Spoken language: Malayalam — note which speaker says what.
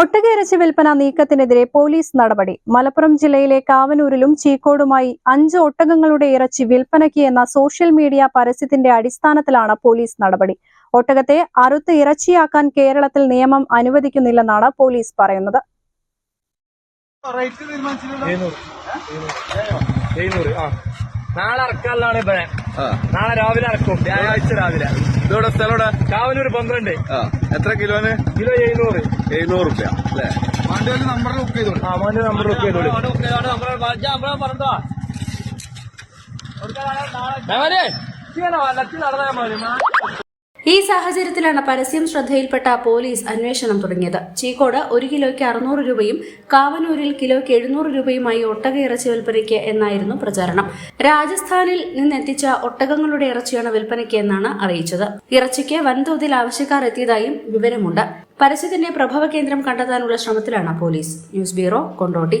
Speaker 1: ഒട്ടകയിറച്ചി വിൽപ്പന നീക്കത്തിനെതിരെ പോലീസ് നടപടി. മലപ്പുറം ജില്ലയിലെ കാവനൂരിലും ചീക്കോടുമായി അഞ്ച് ഒട്ടകങ്ങളുടെ ഇറച്ചി വിൽപ്പനയ്ക്ക് എന്ന സോഷ്യൽ മീഡിയ പരസ്യത്തിന്റെ അടിസ്ഥാനത്തിലാണ് പോലീസ് നടപടി. ഒട്ടകത്തെ അറുത്ത് ഇറച്ചിയാക്കാൻ കേരളത്തിൽ നിയമം അനുവദിക്കുന്നില്ലെന്നാണ് പോലീസ് പറയുന്നത്.
Speaker 2: നാളെ ഇറക്കാനാണ് നാളെ രാവിലെ ഇറക്കും വ്യാഴാഴ്ച രാവിലെ.
Speaker 3: ഇതോടെ സ്ഥലം ചാവനൂർ
Speaker 2: കാവനൂര് പന്ത്രണ്ട്.
Speaker 3: ആ എത്ര കിലോന്?
Speaker 2: കിലോ എഴുന്നൂറ്.
Speaker 3: എഴുന്നൂറ് റുപ്യ അല്ലേ? വണ്ടി നമ്പർ ബുക്ക് ചെയ്തോളൂ
Speaker 2: ആ മോന്റെ നമ്പർ ബുക്ക് ചെയ്തോളൂ നടന്നാ മതി
Speaker 4: ഈ സാഹചര്യത്തിലാണ് പരസ്യം ശ്രദ്ധയിൽപ്പെട്ട പോലീസ് അന്വേഷണം തുടങ്ങിയത്. ചീക്കോട് ഒരു കിലോയ്ക്ക് അറുന്നൂറ് രൂപയും കാവനൂരിൽ കിലോയ്ക്ക് എഴുന്നൂറ് രൂപയുമായി ഒട്ടക ഇറച്ചി വിൽപ്പനയ്ക്ക് എന്നായിരുന്നു പ്രചാരണം. രാജസ്ഥാനിൽ നിന്നെത്തിച്ച ഒട്ടകങ്ങളുടെ ഇറച്ചിയാണ് വിൽപ്പനയ്ക്ക് എന്നാണ് അറിയിച്ചത്. ഇറച്ചിക്ക് വൻതോതിൽ ആവശ്യക്കാർ എത്തിയതായും വിവരമുണ്ട്. പരസ്യത്തിന്റെ പ്രഭവ കേന്ദ്രം കണ്ടെത്താനുള്ള ശ്രമത്തിലാണ് പോലീസ്. News bureau Kondotty.